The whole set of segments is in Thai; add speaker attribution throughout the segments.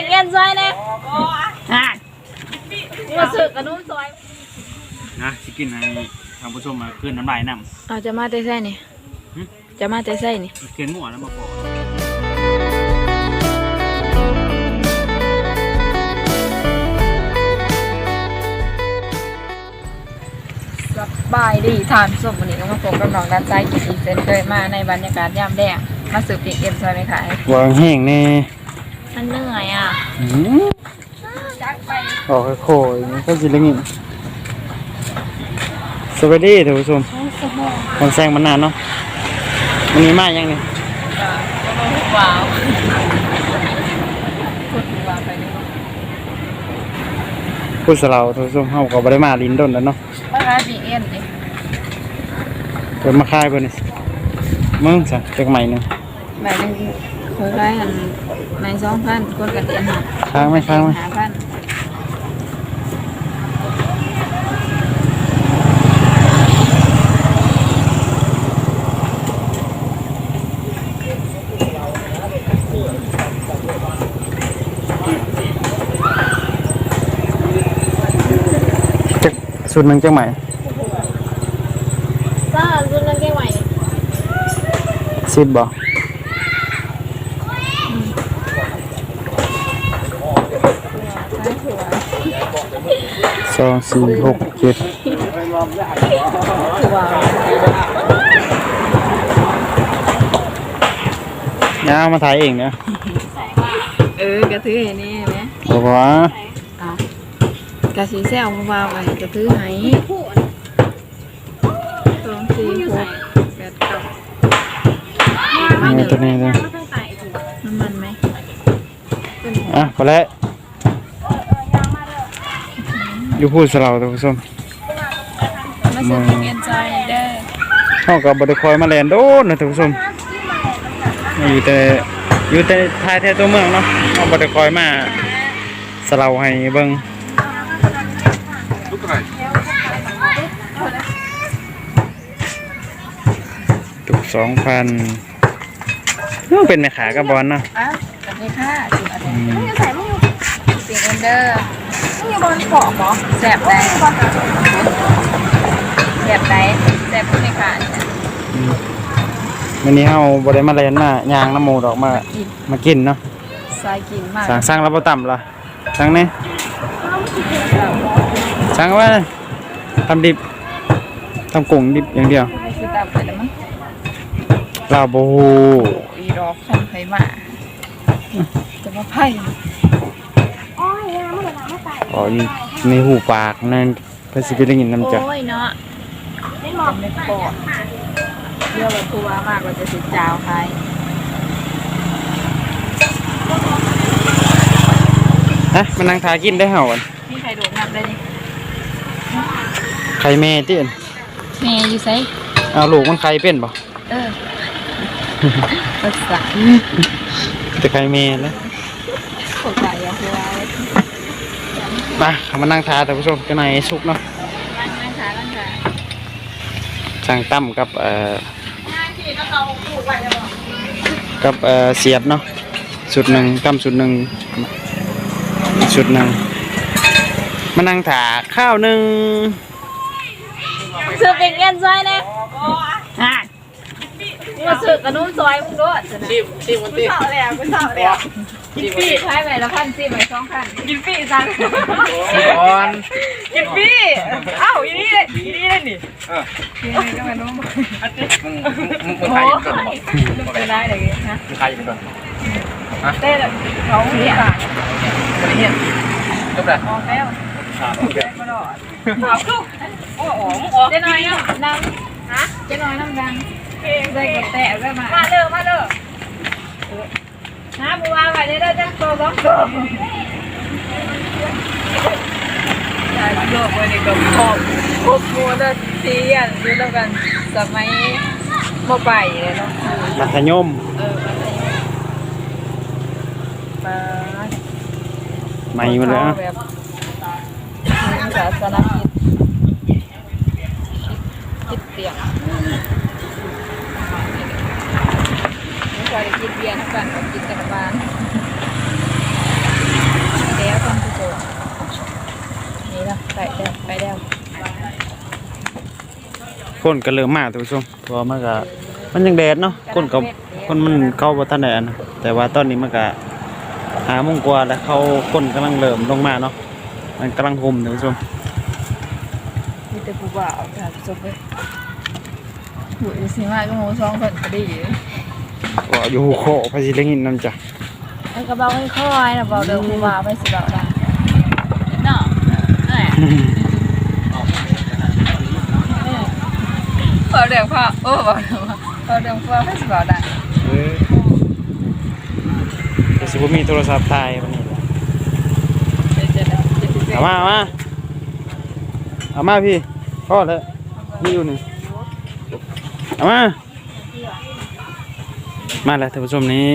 Speaker 1: เป็นเงินซอยนะอะมาสึกกระนุ่มซอย
Speaker 2: นะสิกินให้ทางผู้ชมมาคืนน้ำลายน้
Speaker 1: เอาจะมาเตะไส้นี่
Speaker 2: หึ
Speaker 1: จะมาเตะไส้นี่ำ
Speaker 2: เกินหมั่วแล้วมาปอก
Speaker 1: สบายดีทานส้มวันนี้ก็มาพบกับน้องด้านซ้ายกินอีกเซนเคยมาในบรรยากาศยามแดงมาสืบปีกเอ็มซอยไหมคะ
Speaker 2: วางแห้งแน่
Speaker 1: มันเหนื่อยอะ
Speaker 2: อืมออกโคยมันก็จะเรื่องนี้สวัสดีท่านผู้ชมคนแซงมันนานเนาะวันนี้มายังนี่
Speaker 1: ว้าวกดว้าวไปเลย
Speaker 2: พูดสเราท่านผู้ชมเฮาก็บ่ได้มาลิ้นดนแล้วเนาะ
Speaker 1: มาขายปีกเอ็มดิ
Speaker 2: เพิ่นมาคายเพิ่นนี่มึงซะจักใหม่หนึง
Speaker 1: ใบหนึ่งเคยขายหัน ในสองพันคนกันเดือนหัก
Speaker 2: ค้างไหมค้างไหม
Speaker 1: หาพัน
Speaker 2: จักสุดหนึงจักใหม่
Speaker 1: จ้ารุ่นนั้นแก้ไหว
Speaker 2: สิบบ่
Speaker 1: ขายถั่ว
Speaker 2: ส องสี่หกเจ็ด
Speaker 1: ถั่วยา
Speaker 2: วมาถ่ายเองเนี่ย
Speaker 1: เออกระทือให้นี่ไหม
Speaker 2: บอกว่า
Speaker 1: เอากระสีแซวมาว่าไว้กระทือให้สองสี่หกแปดเก้าไม่
Speaker 2: นี่
Speaker 1: เดือ
Speaker 2: ตัวนี้เลย
Speaker 1: น้ำมันไหม
Speaker 2: อะพอแล้ว อยู่พูดสเราท่านผู้ชม
Speaker 1: มาซื้อเป็นเงินใจเด้อ
Speaker 2: เขากับบไดคอยมาแลนโดนนะท่านผู้ชมอยู่แต่อยู่แต่ท้ายแท้ตัวเมืองเนาะเขาบไดคอยมาสเราให้เบิ่งตุกสองพันเป็นแม่ขากระบอลเนาะ
Speaker 1: อะสวัสดีค่ะสิบอะไร
Speaker 2: อืม
Speaker 1: เป็นเงินเด้อ นี่บอลเกาะหมอแสบได้แสบได้แสบไม่ขาดเนี่ย
Speaker 2: วันนี้เขาบได้มาแลนมายางน้ำหมูดอกมา
Speaker 1: กิน
Speaker 2: มากินเนาะ
Speaker 1: สายกินมาก
Speaker 2: สั่งสั่งแล้วบ่ต่ำละสั่งนี่สั่งว่าทำดิบทำกุ้งดิบอย่างเดียว
Speaker 1: ไม่คือตามไปแล้วมั้ง
Speaker 2: ลาวบ่ฮู้
Speaker 1: อีดอกของไผมาจะมาไพ่
Speaker 2: อ๋ อนี่ในหูปากนั่นเพิ่นสิไปได้ยินนำจ้ะ
Speaker 1: โอ้ยเนาะเป็นเม็ดปอดเรียกว่าตัวมากกว่าจะสิจาวใคร
Speaker 2: ฮะมานั่งทากินได้เห่าอัน
Speaker 1: มีใครดูดน้ำได้ดิ
Speaker 2: ไข่แม่ติอัน
Speaker 1: แม่อยู่ไส
Speaker 2: เอาลูกมันไข่เป็นบ่
Speaker 1: เออภาษา
Speaker 2: แต่ไข่แม่แล้ว
Speaker 1: เข้าใจอะคือว่า
Speaker 2: มาเขามานั่งทาท่านผู้ชมกันในสุกเนาะ
Speaker 1: ร่างร่างขาร่างขา
Speaker 2: สั่งตั้มกับเอ่อกับเอ่อเสียบเนาะสุดหนึ่งตั้มสุดหนึ่งอีกสุดหนึ่งมานั่งถาข้าวหนึ่ง
Speaker 1: ซื้อเป็นเงินซอยนะอะมาซื้อกระนุ่มซอยมึงด้วยชิมชิมมันตีเสาแล้วกูเสาแล้ว กินฟรีใช้ไปแล้วพันสี่ไปสองพันกินฟรีสั่ง
Speaker 2: ก่อน
Speaker 1: กินฟรีเอ้าอีนี่เลยอีนี่เลยนี่นี่เลยก็มานุ่ม
Speaker 2: มึงมึงมึง
Speaker 1: โอ้
Speaker 2: ไข่
Speaker 1: ย
Speaker 2: ก่อน
Speaker 1: นุ่มไปได้เลยนะ
Speaker 2: มึงไข่ก่อน
Speaker 1: เต้เขาเนี่ย
Speaker 2: บริเฮียนจบแล้ว
Speaker 1: ออกแล้วมาดอดเอาลูกโอ้โหเจ๊น้อยน้ำดังฮะเจ๊น้อยน้ำดังได้กดแตะได้มามาเด้อมาเด้อ น้าบัวไปได้ได้จังโตสองโตยายโยกวันนี้กับครอบครบมัวเด้อซีอะอยู่แล้วกันสมัยบ่ไปเลยเนาะ
Speaker 2: มัธยม
Speaker 1: เออมา
Speaker 2: ใหม่หมดแล้ว
Speaker 1: แบบศาสนกิจคิดเตียงไม่เคยได้กินเบียร์ทั้งกันกับกินแต่ละบ้าน
Speaker 2: คนก็เริ่มมาท่านผู้ชมเพราะว่ามันก็มันยังแดดเนาะคนก็คนมันเข้าบ่ทันได้อันนะแต่ว่าตอนนี้มันก็หาโมงกว่าแล้วเขาคนกำลังเริ่มลงมาเนาะมันกำลังห่มท่านผู้ชม
Speaker 1: มีแต่ผู้บ่าวค่ะจบเลยหูยสิมาก็โมช่องเพิ่นก็ดี
Speaker 2: ก็อยู่โคพระสิได้ยินนํจ้ะ
Speaker 1: แล้วก็เบาค่อยๆนะเบาเดิมผู้บ่าวไปสิเบาได้เนาะ แหม่เบาเรื่องพ่อโอ้เบาเรื่องเบาเรื่องพ่อไปสิเบาได้
Speaker 2: เออแต่สิบ่มีโทรศัพท์ถ่ายวันนี้
Speaker 1: เดี๋ยวจะเดี๋ยวจะ
Speaker 2: เอามาเอามาเอามาพี่พ่อเลยนี่อยู่นี่เอามา มาแล้วท่านผู้ชมนี่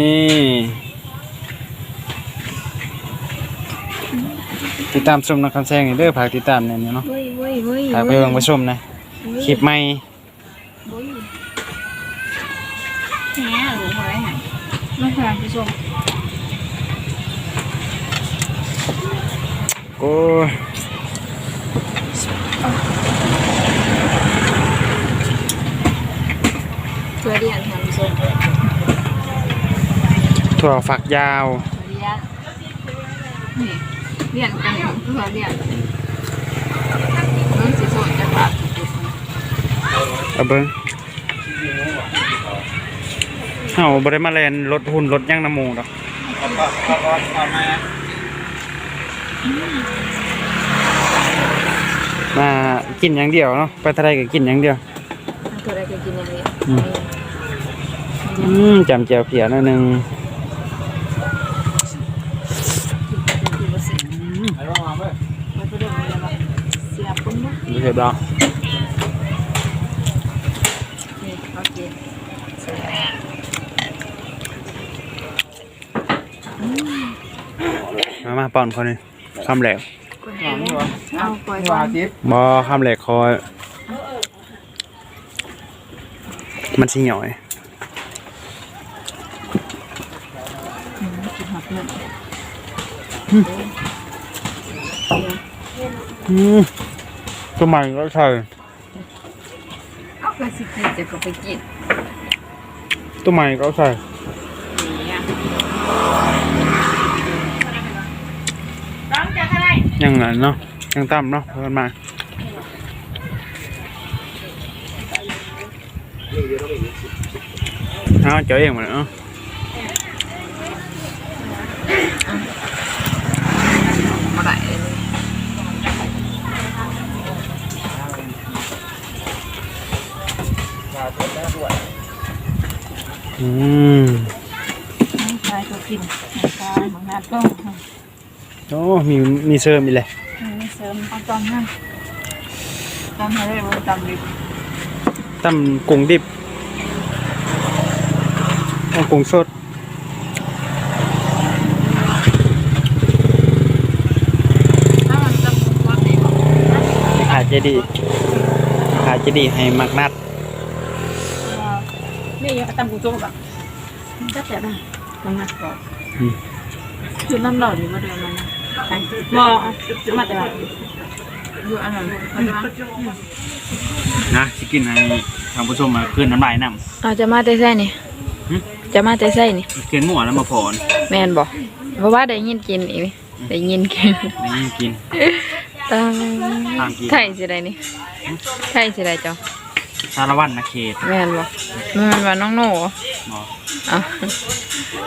Speaker 2: ติดตามชมนักคำแซงนี่เด้อฝากติดตามเนี่ยเนาะ
Speaker 1: เว้ยเว้ยเว้ย
Speaker 2: ฝากไปเบิ่งไปชมนะคลิปใหม่
Speaker 1: เว้ยแหมหรืออะไรหะมาค่ะผู้ชม
Speaker 2: โอ้ย
Speaker 1: เพื่อเรียนค่ะผู้ชม
Speaker 2: ถั่วฝักยาว
Speaker 1: เพื่อเรียนนี่เรียนกันเพื่อเรียนเรื่องสิสอนจะปากจุด
Speaker 2: เอาเบิ่งเฮาบ่ได้มาแล่นรถหุ่นรถย่างน้ำหมูดอกมากินอย่างเดียวเนาะไปทะเลก็กินอย่างเดียว
Speaker 1: ตัวอะไรจะกินอย่างนี้
Speaker 2: อืมอืมจำเจียวเพียหนิดนึง
Speaker 1: เสียปุ่นนะ
Speaker 2: ดูเห็บดอก
Speaker 1: นี่โอเคเสีย
Speaker 2: มามาป้อนคนนี้คำแหลก
Speaker 1: เอาปล่อยก่อน
Speaker 2: บอคำแหลกคอย มันสิหน่อย
Speaker 1: กินหักเงิน
Speaker 2: อืมตัวใหม่ก็ใช่
Speaker 1: เอาไปสิกินจะก็ไปกิน
Speaker 2: ตัวใหม่ก็ใช่
Speaker 1: เนี่ย
Speaker 2: ยังไงเนาะยังต่ำเนาะเพิ่นมาเอาเจอเองหมดเนาะ
Speaker 1: มาได้
Speaker 2: อืม
Speaker 1: ใช่ก็กินใช่ของนัดก็
Speaker 2: โอ้มีมีเสริมอีกเลย
Speaker 1: มีเสริมเอาตอนนั้นตอนอะไรบ้างตำดิบ
Speaker 2: ตำกุ้งดิบเอากุ้งสด
Speaker 1: ถ้ามันตำกุ้งทอดนี่
Speaker 2: ขาเจดีขาเจดีให้มักนัด
Speaker 1: นี่ยังตำกุ้งโจ๊กอะก็แต่ได้น้ำหนักก่อน
Speaker 2: อืม
Speaker 1: คือน้ำหล่อนี่มาเดิมมัน มอมาแต่อยู่อันนั้นมันมา
Speaker 2: นะสิกินให้ทางผู้ชมมาคืนน้ำลายน้
Speaker 1: อาจะมาแต่ไส้นี่
Speaker 2: หึ
Speaker 1: จะมาแต่ไส้นี่ำ
Speaker 2: เกินหมูแล้วมาพอน
Speaker 1: แม่นบอกเพราะว่าได้ยินกินอีกนี่ได้ยินกิน
Speaker 2: ได้ยินกิน
Speaker 1: ตา
Speaker 2: ตามกิน
Speaker 1: ไทยสิได้นี่ไทยสิได้เจ้า
Speaker 2: สารวัตรนะเขต
Speaker 1: แม่นบอกแม่นว่าน้องโน่เหรอ
Speaker 2: หมอ
Speaker 1: เอา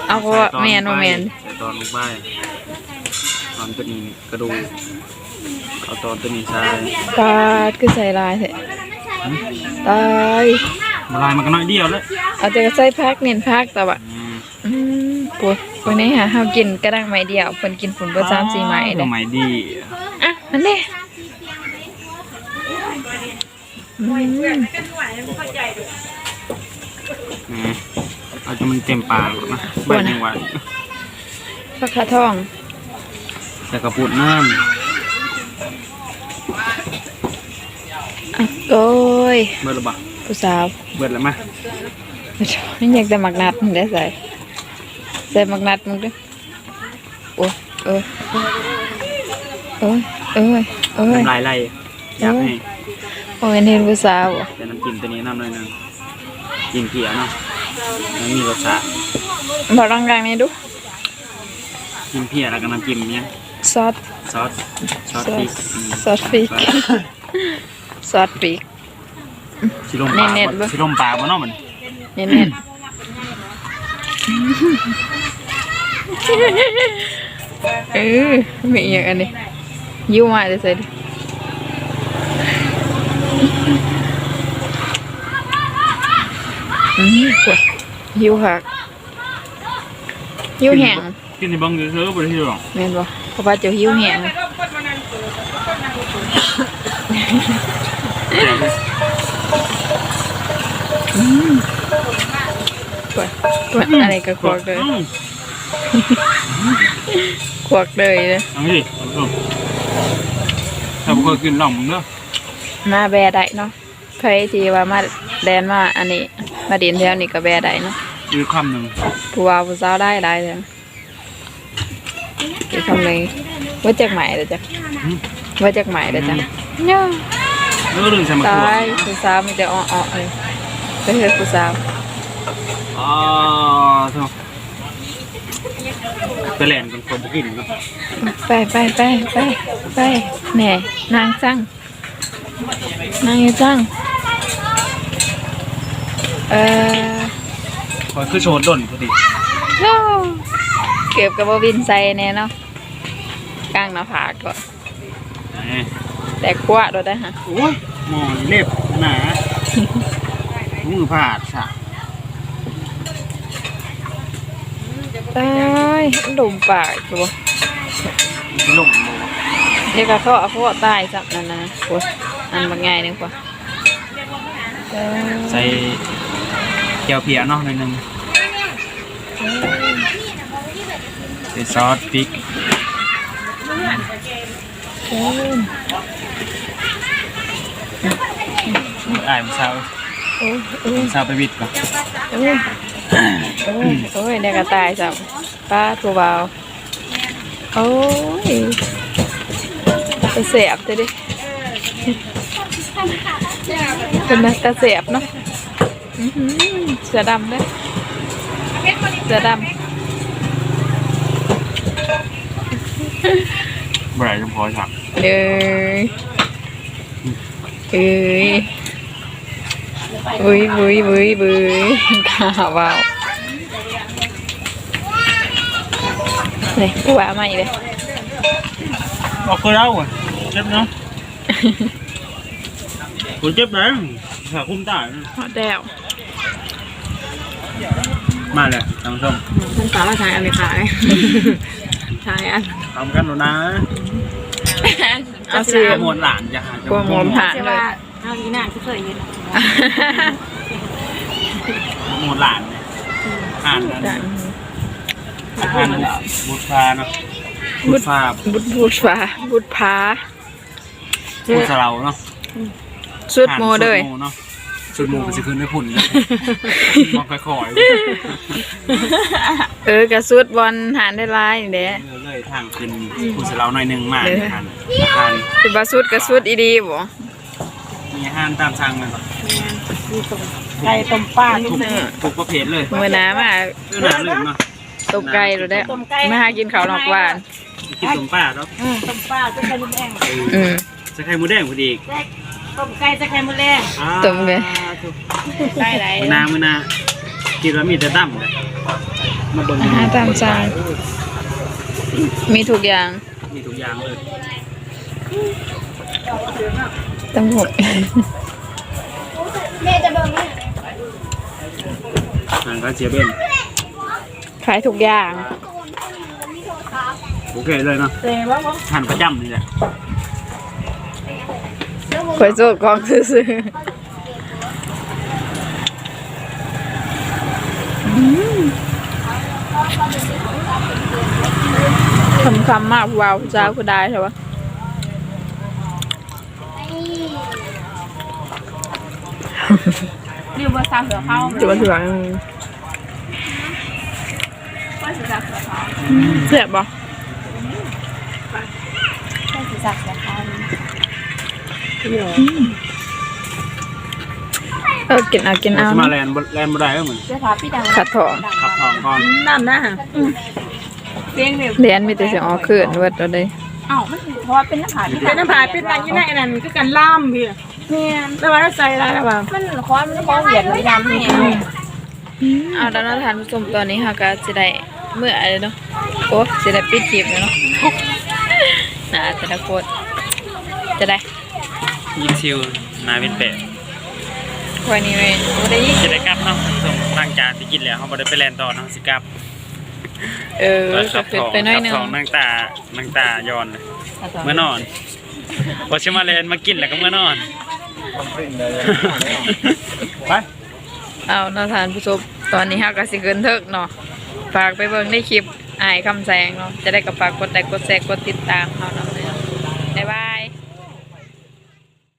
Speaker 1: เอาเพราะว่าแม่นว่าแม่น
Speaker 2: ใส่ตอนลงไปต อนตัวนี้กระดูกเอาตอนตัวนี้ใส่
Speaker 1: ปาดคือใส่ลายแท้ตาย
Speaker 2: มาลายมันก็น้อยเดียวเลย
Speaker 1: เอาแต่ก็ใส่พักเน้นพักแต่ว่า
Speaker 2: อืม
Speaker 1: อืมปวดวันนี้หาเฮากินกระดังไม้เดียวเพิ่นกินฝุ่นเบ่3 4ไม้เด้
Speaker 2: ไม้ดี
Speaker 1: อะมันเด้อืม
Speaker 2: อาจนมันเต็มปากหรอกนะใบหนึ่งวัน
Speaker 1: ผักขาทอง
Speaker 2: แต่กระปุกน้
Speaker 1: อะโอ้ยำ
Speaker 2: เบิดและบะ
Speaker 1: ผู้สาว
Speaker 2: เบิดแล้วมา
Speaker 1: ไม่อยากแต่หมักนัดมึงได้ใส่ใส่หมักนัดมึงด้วยโอ้ยเอ้ยเอ้ยเอ้ยเอ้ย
Speaker 2: น้ำลายไหลอยากให้
Speaker 1: โโอ้ยเห็นผู้สาวบ่
Speaker 2: แต่น้ำจิ้มตัวนี้น้ำหน่อยหนึงกินเกี๊ยวเนาะมันมีรสชาติ
Speaker 1: บอกลองกลางนี้ดู
Speaker 2: กินเพียแล้วก็น้ำจิ้มเนี่ย
Speaker 1: ซอส
Speaker 2: ซอสซอสพริกอืม
Speaker 1: ซอสพริกซอสพริก
Speaker 2: ชิลมปลา
Speaker 1: เน้นๆเบิ่ง
Speaker 2: ชิลมปลาบ่เนาะมัน
Speaker 1: เน้นๆเออมีอย่างอันนี้ยิ้วมาจะใส่ดิอืมกว่ายิ้วหักยิ้วแห้ง
Speaker 2: กินในบังซื้อๆบ่ได้ที่หรอก
Speaker 1: แม่นบ่เพ ราะว่าเจ้าหิวแหง
Speaker 2: แต่ว่า
Speaker 1: กว่าตัวอะไรก็กวกเลย
Speaker 2: อืม
Speaker 1: กวกเลยเลย
Speaker 2: เอาสิถ้าบ่เคยกินหล่องมึงเด้อ
Speaker 1: มาแบได้เนาะใครที่ว่ามาแดนมาอันนี้ มาดินแถวนี้ก็แบได้เนาะ
Speaker 2: อีกคำหนึ่ง
Speaker 1: ผู้ว่าผู้สาวได้ได้เลย อีกคำหนึ่งว่าจากใหม่เลยจ้ะว่าจากใหม่เลยจ้ะเนาะ
Speaker 2: เรื่องเรื่องใส่มะ
Speaker 1: ต
Speaker 2: เขือา
Speaker 1: ยผู้สาวมีแต่อ้อๆเลยไปเฮ็ดผู้สาว
Speaker 2: อ๋อโถ่ไปแล่นกันคนบ่กินเนาะ
Speaker 1: ไปไปไปไปไปแหน่นางจังนางอยู่จังเออ
Speaker 2: คอยคือโชว์ด้นพอดี
Speaker 1: โน่เก็บกับบวินใส่แน่เนาะ กลางหน้าผากก็
Speaker 2: แหม
Speaker 1: แต่กว่าโดดได้ฮะ
Speaker 2: โอ้ยหมอนเล็บหนามือผาดสะ
Speaker 1: ตายดมปากตัว
Speaker 2: สิลงบ่
Speaker 1: เดี๋ยวก็เขาเอาเขาเอาตายจับนั่นนะโอ้ยอันมันง่ายนึงกว่าเออ
Speaker 2: ใส่แก้วเพียเนาะหน่อยหนึงใส่ซอสพริก
Speaker 1: เออ
Speaker 2: อ้ายมื้อเช้า
Speaker 1: โอ้ยโอ้ย
Speaker 2: มื้อเช้าไปวิทย์ก่อน
Speaker 1: โอ้ยโอ้ยโอ้ยเดี๋ยวก็ตายจับป้าตัวเบาโอ้ยจะเสียบจะดิเป็นนักกระเสียบเนาะเสือดำเลยเสือด
Speaker 2: บ่ได้จังพอสักำ
Speaker 1: เลยเอ้ยบุยบุยบุยบุยข้าวเบาเนี่ยกูว่ามาอีกเลย
Speaker 2: บ่เคยเอาอะเจ็บเนาะกูเจ็บแล้วขาคุ้มตายนะ
Speaker 1: หอแดว
Speaker 2: มาเลยท่านผู้ม
Speaker 1: มันสาใช้อันนี้ขาย ใช้อัน
Speaker 2: ทำกันหนูนะ
Speaker 1: เอาซื้อ
Speaker 2: โปรโมทหลานจะหา
Speaker 1: โปรโมทผ่านเลย
Speaker 3: เอาอีน่าที่เคยเห็น
Speaker 2: โปรโมทหลานเนี่ยอ่านนั้นอ่านบุตรพาเนาะบุตรพา
Speaker 1: บุดบุดฟ้าบุดพา
Speaker 2: บุตรเราเนาะ
Speaker 1: สุดโมเลย
Speaker 2: สุดโมเนาะ สุดโมก็จะขึ้นได้ผุนนะมองค่อย
Speaker 1: เออกระสุดบอลหานได้ลายนี่แหละ
Speaker 2: ๆเลยทางขึ้นบุตรเราหน่อยหนึงมา
Speaker 1: เออ
Speaker 2: อาหารอาหาร
Speaker 1: คือบาสุดกระสุดอีดีบ่
Speaker 2: มีอาหารตามสั่งเลยปะ
Speaker 3: ไก่ต้มปลา
Speaker 2: ทุกทุกประเภทเลย
Speaker 1: มือหน้ามา
Speaker 2: เนื้อหนาเลยเนาะ
Speaker 1: ตบไก่เราได้มาหากินข้าวนอกบ้าน
Speaker 2: กินสมป้าแล้ว
Speaker 3: ต้มปลาจะไข่มดแดง
Speaker 1: อืม
Speaker 2: จะไข่หมูแดงพอดีอีก
Speaker 3: ต้มไก่จะไข่มดแดง
Speaker 1: ต้มไก่
Speaker 3: ไก่ไหน
Speaker 2: มือนามือนาคิดว่ามีแต่ตั้มเลยมาเบิ่ง
Speaker 1: อาหารตามสั่ง มีทุกอย่าง
Speaker 2: มีทุกอย่างเลย
Speaker 1: ตั้งหมด
Speaker 2: ทางก็เจียเบน
Speaker 1: ขายทุกอย่าง
Speaker 2: โอเคเลยเนาะ
Speaker 3: เจ๊ว่ามั้ง
Speaker 2: ทานประจำนี่แหละ
Speaker 1: คอยโจกกองซื้อคำคำๆมากว้าวเจ้าก็ได้ใช่ปะ
Speaker 3: นี่ว่าซาเสือเข้า
Speaker 1: จุดเถื่อน
Speaker 3: ว่าสือซาเสือเข้า
Speaker 1: เสียบปะ
Speaker 3: ว่าสือซาเสือเข้า
Speaker 1: เออกินเอากินเอา
Speaker 2: จะมาแลนบ่แลนบ่ได้เอ้อเหมือน
Speaker 3: เสื้อผ้าพี่ดัง
Speaker 1: ขัดทอง
Speaker 2: ขับทองก่อน
Speaker 3: นั่นนะฮะเสียงเนี่ย
Speaker 1: เรียนมีแต่เสียงออกคืนเวิดเอาเลย
Speaker 3: อ้าวมันเพราะว่าเป็นน้ำผาเป็นน้ำผาเป็นอะไรยี่ไหนนั่นคือการล่ามพี่เนี่ยแล้วว่าใส่อะไรแล้วว่ามันคอนมันคอนเหยียดเลยยำเนี่ย
Speaker 1: เอาแล้วเนาะท่านผู้ชมตอนนี้ค่ะก็สิได้เมื่ออะไรเนาะโอ้สิได้ปิดคลิปแล้วเนาะน่าแต่ละคนจะได้
Speaker 2: ยิงซิวนาเป็นแปะ
Speaker 1: คอยนี่เว้ยบ่ได้ยิน
Speaker 2: จะได้กลับเนาะท่านผู้ชมหลังจากที่กินแล้วเขาบ่ได้ไปแลนต่อเนาะสิกลับ
Speaker 1: เออก็ขึ้นไปหน้อยหนึง
Speaker 2: ขับทองนางตานางตาย้อนเลยเมื่อนอนพอชิมาแลนมากินแล้วก็เมื่อนอนไป
Speaker 1: เอาเนาะท่านผู้ชมตอนนี้เฮาก็สิขึ้นเทิกเนาะฝากไปเบิ่งในคลิปอายคำแสงเนาะจะได้ก็ฝากกดไลค์กดแชร์กดติดตามเฮาเนาะ